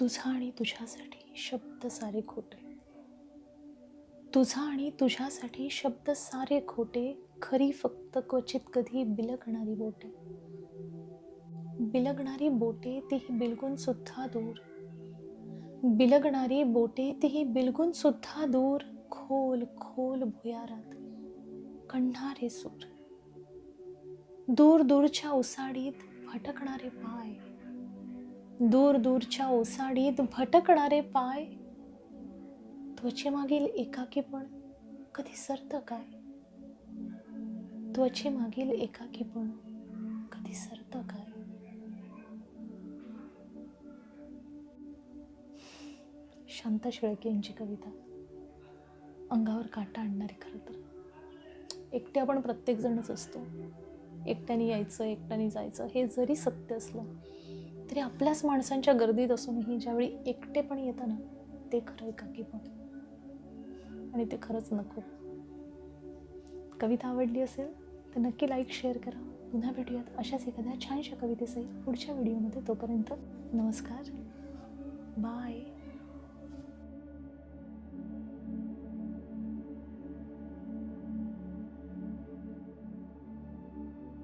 तुझा आणि तुझ्यासाठी शब्द सारे खोटे. तुझा आणि तुझ्यासाठी शब्द सारे खोटे खरी फक्त क्वचित कधी बिलगणारी बोटे. बिलगणारी बोटे तीही बिलगून सुद्धा दूर. बिलगणारी बोटे तीही बिलगून सुद्धा दूर खोल खोल भुयारात कंढारे सूर. दूर दूरच्या उसाडीत भटकणारे पाय दूर दूरच्या ओसाडीत भटकणारे पाय. त्वचेमागील एकाकीपण कधी सरत काय? त्वचेमागील एकाकीपण कधी सरत काय? शांता शेळके यांची कविता. अंगावर काटा आणणारी खरं तर. एकटे आपण प्रत्येकजणच असतो. एकट्याने यायचं एकट्याने जायचं हे जरी सत्य असलं तरी आपल्याच माणसांच्या गर्दीत असूनही ज्यावेळी एकटे पण येतं ना ते खरं एकाकी पण. आणि ते खरंच नको. कविता आवडली असेल तर नक्की लाईक शेअर करा. पुन्हा भेटूयात अशाच एखाद्या छानशा कवितेसहित पुढच्या व्हिडिओमध्ये तोपर्यंत नमस्कार. बाय